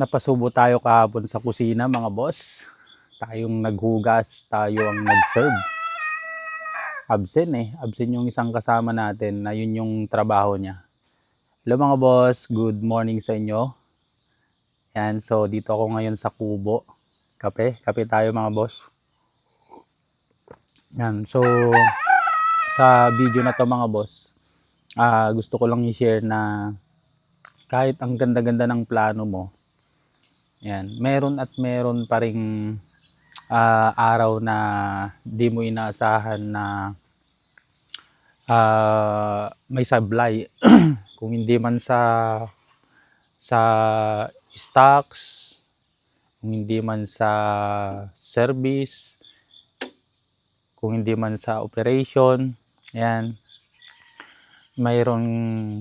napasubo tayo kahapon sa kusina mga boss. Tayong naghugas, tayo ang nag-serve. Absent eh. Absent yung isang kasama natin na yun yung trabaho niya. Hello mga boss, good morning sa inyo. Yan, so dito ako ngayon sa Kubo. Kape, kape tayo mga boss. Yan, so sa video na to mga boss, ah gusto ko lang i-share na kahit ang ganda-ganda ng plano mo, yan, meron at meron pa ring ah, araw na di mo inaasahan na ah, may sablay. Kung hindi man sa sa stocks, kung hindi man sa service, kung hindi man sa operation, yan, mayroong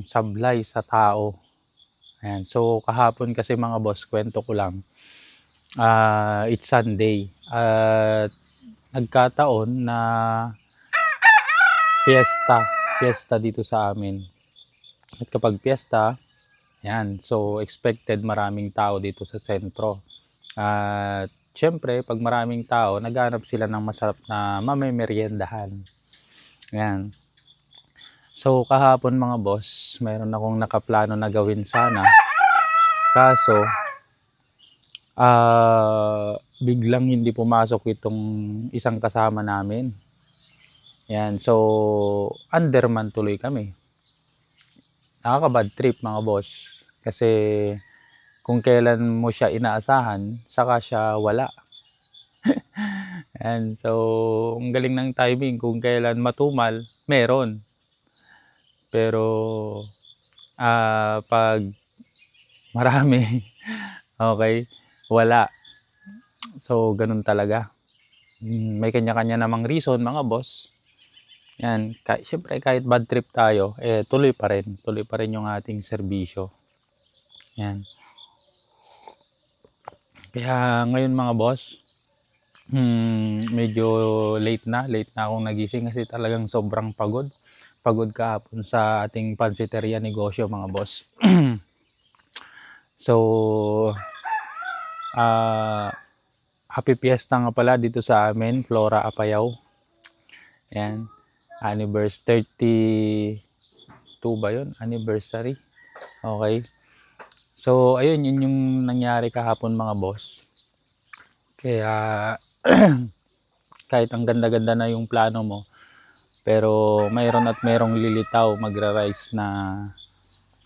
sablay sa tao. Ayan. So, kahapon kasi mga boss, kwento ko lang. Ah, it's Sunday. At nagkataon na fiesta. Fiesta dito sa amin. At kapag fiesta, yan. So, expected maraming tao dito sa sentro. At syempre, pag maraming tao, naghanap sila ng masarap na mamemeriendahan. Yan. So, kahapon mga boss, mayroon akong nakaplano na gawin sana. Kaso, ah biglang hindi pumasok itong isang kasama namin. Yan, so, underman tuloy kami. Nakaka-bad trip mga boss. Kasi, kung kailan mo siya inaasahan, saka siya wala. Yan, so, ang galing ng timing. Kung kailan matumal, meron. Pero ah pag marami, okay, wala. So, ganun talaga. Mm, May kanya-kanya namang reason, mga boss. Yan, kahit, syempre kahit bad trip tayo, eh, tuloy pa rin. Tuloy pa rin yung ating serbisyo. Yan. Kaya ngayon mga boss, hmm, medyo late na. Late na akong nagising kasi talagang sobrang pagod pagod kahapon sa ating pansiteria negosyo mga boss. so, ah happy fiesta nga pala dito sa amin, Flora Apayao. Yan. Anniversary 32 ba yun? Anniversary. Okay. So, ayun, yun yung nangyari kahapon mga boss. Kaya, kahit ang ganda-ganda na yung plano mo, pero mayroon at mayroong lilitaw magra-rise na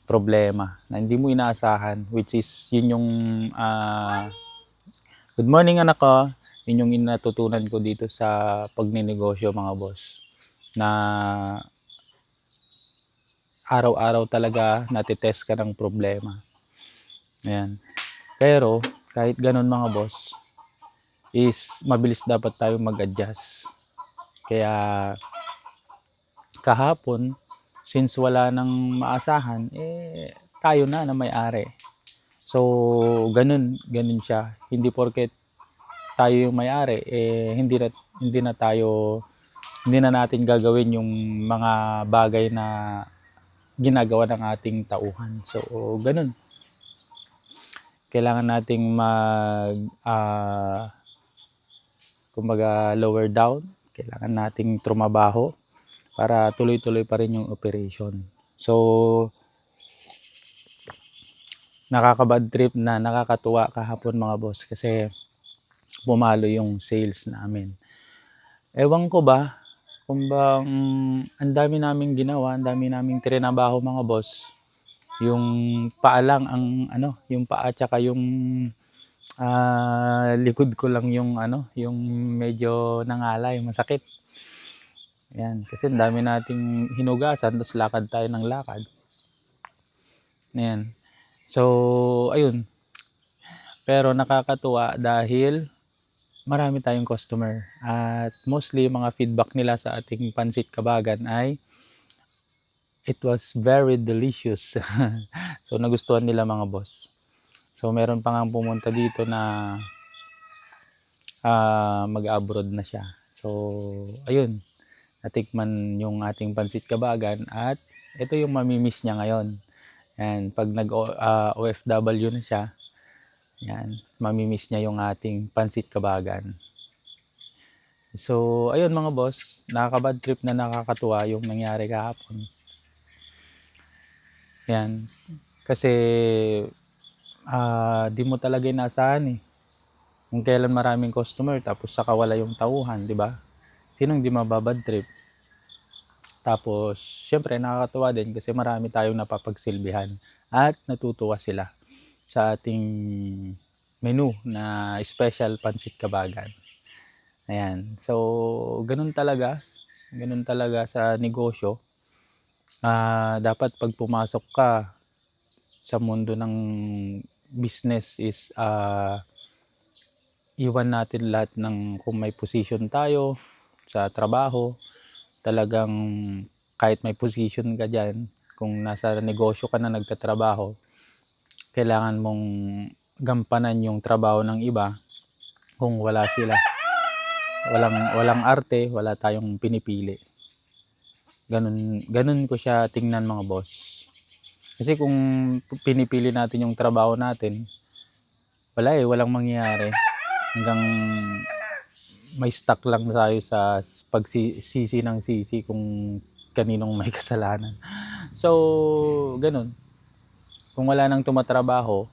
problema na hindi mo inaasahan which is yun yung ah, good morning anak ko yun yung natutunan ko dito sa pagninegosyo mga boss na araw-araw talaga natitest ka ng problema Ayan. pero kahit ganun mga boss is mabilis dapat tayo mag-adjust kaya kahapon, since wala nang maasahan, eh, tayo na na may-ari. So, ganun, ganun siya. Hindi porket tayo yung may-ari, eh, hindi na, hindi na tayo, hindi na natin gagawin yung mga bagay na ginagawa ng ating tauhan. So, ganun. Kailangan nating mag, ah, kumbaga, lower down. Kailangan nating trumabaho para tuloy-tuloy pa rin yung operation. So, nakaka-bad trip na nakakatuwa kahapon mga boss kasi pumalo yung sales namin. Ewan ko ba kung ang dami naming ginawa, ang dami naming trinabaho mga boss. Yung paa lang ang ano, yung paa tsaka yung ah, likod ko lang yung ano, yung medyo nangalay, masakit. Yan, kasi dami nating hinugasan, tapos lakad tayo ng lakad. Yan. So, ayun. Pero nakakatuwa dahil marami tayong customer. At mostly, mga feedback nila sa ating pansit kabagan ay it was very delicious. so, nagustuhan nila mga boss. So, meron pa nga pumunta dito na ah, mag-abroad na siya. So, ayun natikman yung ating pansit kabagan at ito yung mamimiss niya ngayon. And pag nag ah, OFW na siya, Yan, mamimiss niya yung ating pansit kabagan. So, ayun mga boss, nakaka-bad trip na nakakatuwa yung nangyari kahapon. Yan. Kasi ah di mo talaga inaasahan eh. Kung kailan maraming customer tapos saka wala yung tauhan, di ba? Sinong di mababad trip? Tapos, syempre nakakatuwa din kasi marami tayong napapagsilbihan at natutuwa sila sa ating menu na special pansit kabagan. Ayan. So, ganun talaga. Ganun talaga sa negosyo. Ah, dapat pag pumasok ka sa mundo ng business is ah iwan natin lahat ng kung may position tayo sa trabaho, talagang kahit may position ka diyan, kung nasa negosyo ka na nagtatrabaho, kailangan mong gampanan yung trabaho ng iba kung wala sila. Walang walang arte, wala tayong pinipili. Ganun ganun ko siya tingnan mga boss. Kasi kung pinipili natin yung trabaho natin, wala eh, walang mangyayari. Hanggang may stuck lang tayo sa pagsisi ng sisi kung kaninong may kasalanan. So, ganun. Kung wala nang tumatrabaho,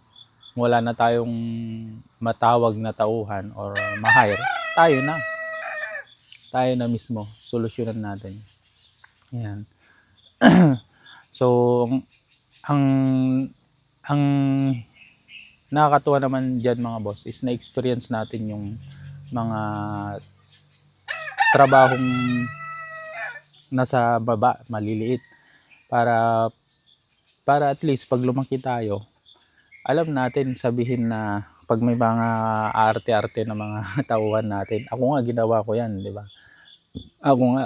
wala na tayong matawag na tauhan or ma-hire, tayo na. Tayo na mismo. Solusyonan natin. Yan. so, ang, ang, nakakatuwa naman dyan mga boss is na-experience natin yung mga trabahong nasa baba, maliliit. Para para at least pag lumaki tayo alam natin sabihin na pag may mga arte-arte na mga tauhan natin ako nga ginawa ko yan di ba? Ako nga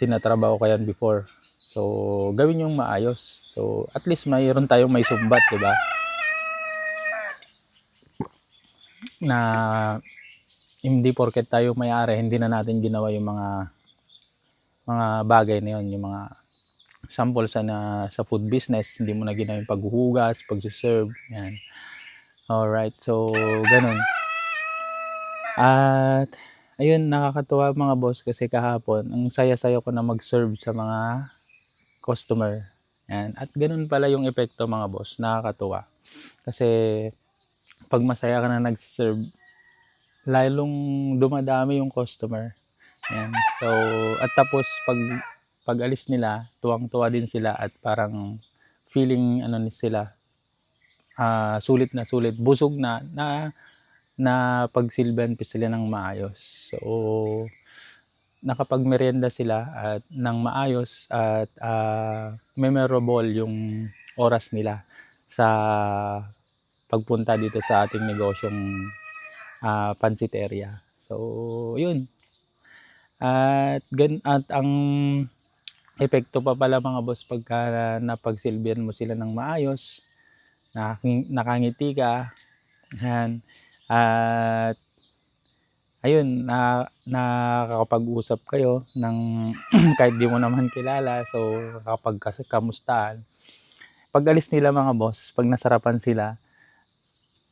tinatrabaho ko yan before. So gawin yung maayos so at least mayroon tayong may sumbat di ba na hindi porket tayo may-ari, hindi na natin ginawa yung mga mga bagay na yun, yung mga sample sa na sa food business, hindi mo na ginawa yung paghuhugas, pagse-serve, yan. Alright, so ganun. At ayun, nakakatuwa mga boss kasi kahapon, ang saya-saya ko na mag-serve sa mga customer. Yan. At ganun pala yung epekto mga boss, nakakatuwa. Kasi pag masaya ka na nag-serve, lalong dumadami yung customer. Yan. So, at tapos pag pag alis nila, tuwang-tuwa din sila at parang feeling ano ni sila ah sulit na sulit, busog na na na pagsilbihan pa sila ng maayos. So, nakapagmeryenda sila at ng maayos at ah, memorable yung oras nila sa pagpunta dito sa ating negosyong ah, pansiteria. So, yun. At, gan at ang epekto pa pala mga boss pagka napagsilbihan mo sila ng maayos, nakangiti ka, yan. At, ayun, na, nakakapag-usap kayo ng kahit di mo naman kilala, so kapag kamustahan. Pag alis nila mga boss, pag nasarapan sila,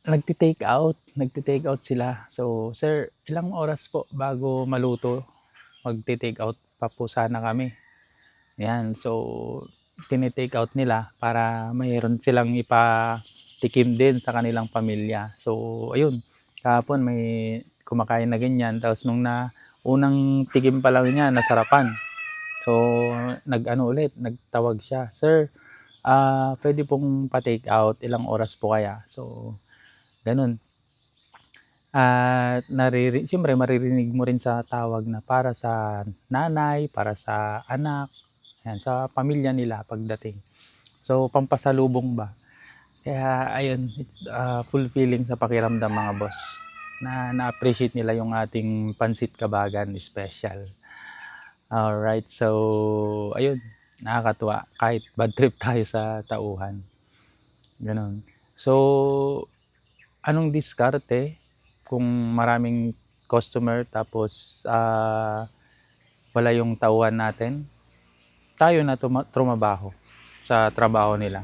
nagti-take out, nagti-take out sila. So, sir, ilang oras po bago maluto? Magti-take out pa po sana kami. Yan, so tini-take out nila para mayroon silang ipatikim din sa kanilang pamilya. So, ayun, kahapon may kumakain na ganyan. Tapos nung na unang tikim pa lang niya, nasarapan. So, nag-ano ulit, nagtawag siya, Sir, ah pwede pong pa-take out, ilang oras po kaya? So, ganun. At nariri siyempre maririnig mo rin sa tawag na para sa nanay, para sa anak, yan, sa pamilya nila pagdating. So, pampasalubong ba? Kaya, ayun, ah, fulfilling sa pakiramdam mga boss na na-appreciate nila yung ating pansit kabagan special. Alright, so, ayun, nakakatuwa. Kahit bad trip tayo sa tauhan. Ganon. So, anong diskarte kung maraming customer tapos ah, wala yung tauhan natin? Tayo na trumabaho sa trabaho nila.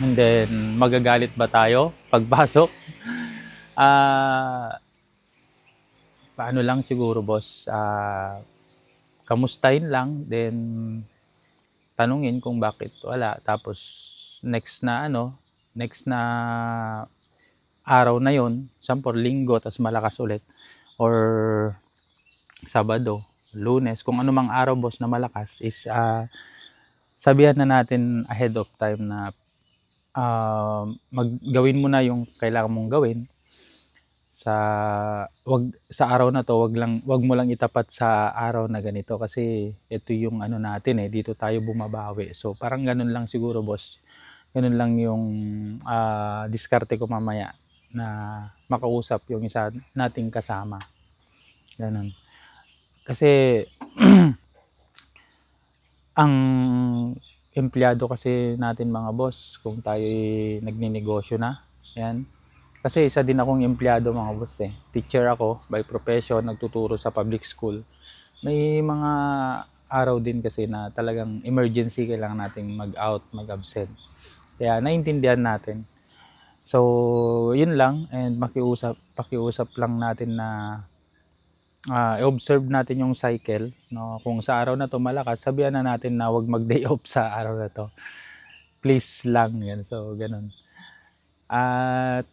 And then, magagalit ba tayo pagpasok? Ah, paano lang siguro boss, ah, kamustahin lang then tanungin kung bakit wala. Tapos next na ano, next na araw na yon, sampor linggo tas malakas ulit. Or Sabado, Lunes, kung ano mang araw boss na malakas is ah, sabihan na natin ahead of time na ah, maggawin mo na yung kailangan mong gawin sa wag sa araw na to wag lang wag mo lang itapat sa araw na ganito kasi ito yung ano natin eh dito tayo bumabawi. So parang ganun lang siguro boss. Ganun lang yung ah, diskarte ko mamaya na makausap yung isa nating kasama. Ganun. Kasi ang empleyado kasi natin mga boss kung tayo nagninegosyo na yan kasi isa din akong empleyado mga boss eh. Teacher ako by profession, nagtuturo sa public school. May mga araw din kasi na talagang emergency kailangan nating mag-out, mag-absent. Kaya naintindihan natin. So, yun lang and makiusap, pakiusap lang natin na ah, i-observe natin yung cycle, no? Kung sa araw na to malakas, sabihan na natin na wag mag-day off sa araw na to. Please lang yan. So, ganun. At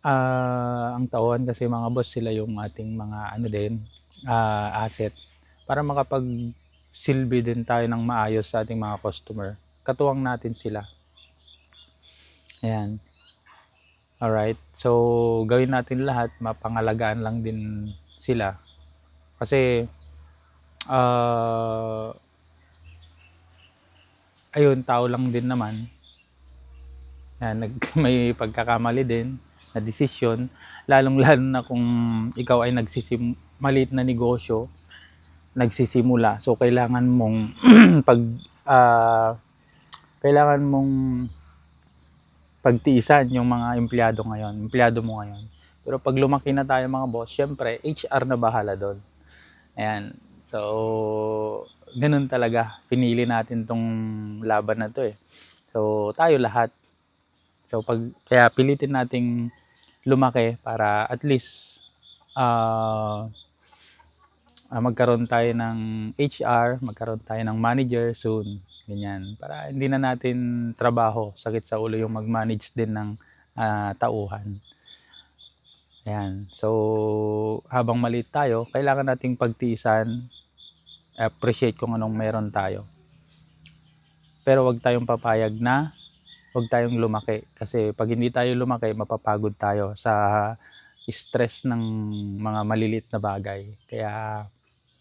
Ah, ang tauhan kasi mga boss sila yung ating mga ano din, ah, asset para makapagsilbi din tayo ng maayos sa ating mga customer. Katuwang natin sila. Ayan. Alright. So, gawin natin lahat, mapangalagaan lang din sila. Kasi, ah, ayun, tao lang din naman. Yan, nag, may pagkakamali din na desisyon, lalong-lalo na kung ikaw ay nagsisim maliit na negosyo, nagsisimula. So kailangan mong pag ah, kailangan mong pagtiisan yung mga empleyado ngayon, empleyado mo ngayon. Pero pag lumaki na tayo mga boss, syempre HR na bahala doon. Ayan. So, ganun talaga. Pinili natin tong laban na to eh. So, tayo lahat. So, pag, kaya pilitin nating lumaki para at least ah ah, magkaroon tayo ng HR, magkaroon tayo ng manager soon. Ganyan. Para hindi na natin trabaho, sakit sa ulo yung mag-manage din ng ah, tauhan. Ayan. So, habang maliit tayo, kailangan nating pagtiisan, appreciate kung anong meron tayo. Pero wag tayong papayag na wag tayong lumaki kasi pag hindi tayo lumaki mapapagod tayo sa stress ng mga malilit na bagay. Kaya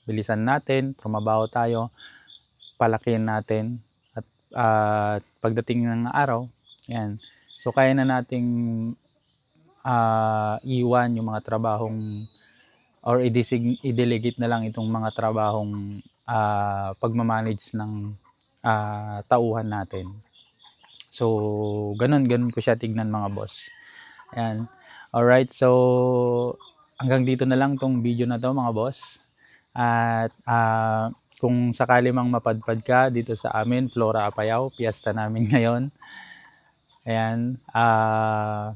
bilisan natin trumabaho tayo palakihin natin at at pagdating ng araw yan so kaya na nating ah, iwan yung mga trabahong or i-delegate na lang itong mga trabahong ah, pagmamanage ng ah, tauhan natin So, ganun, ganun ko siya tignan mga boss. Ayan. Alright, so hanggang dito na lang tong video na to mga boss. At ah, kung sakali mang mapadpad ka dito sa amin, Flora Apayao, piyesta namin ngayon. Ayan. ah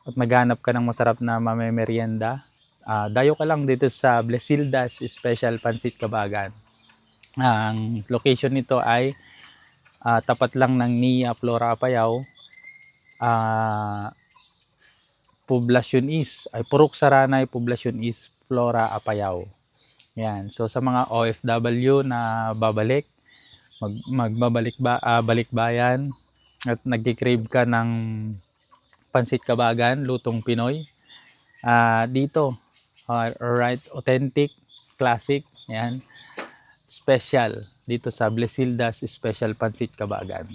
at maghanap ka ng masarap na mamemerienda, ah dayo ka lang dito sa Blesildas Special Pansit Kabagan. Ang location nito ay ah, tapat lang ng NIA Flora Apayao, ah Poblacion East, ay Purok Saranay, Poblacion East, Flora Apayao. Yan. So sa mga OFW na babalik, mag, magbabalik ba, ah, balik bayan at nagki-crave ka ng pansit kabagan, lutong Pinoy. Ah, dito, ah, alright, authentic, classic, yan. Special dito sa Blesildas Special Pansit Kabagan.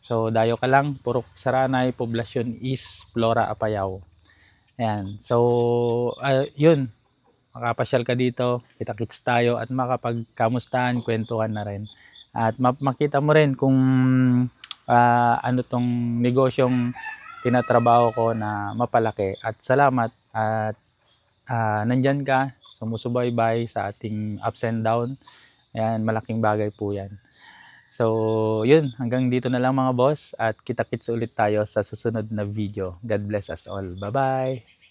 So, dayo ka lang, Purok Saranay, Poblacion East, Flora, Apayao. Ayan. So, ah, yun. Makapasyal ka dito, kita-kits tayo at makapagkamustahan, kwentuhan na rin. At ma- makita mo rin kung ah, ano tong negosyong tinatrabaho ko na mapalaki. At salamat at ah, nandyan ka, sumusubaybay sa ating ups and down. Ayan, malaking bagay po yan. So, yun, hanggang dito na lang mga boss at kita-kits ulit tayo sa susunod na video. God bless us all. Bye-bye!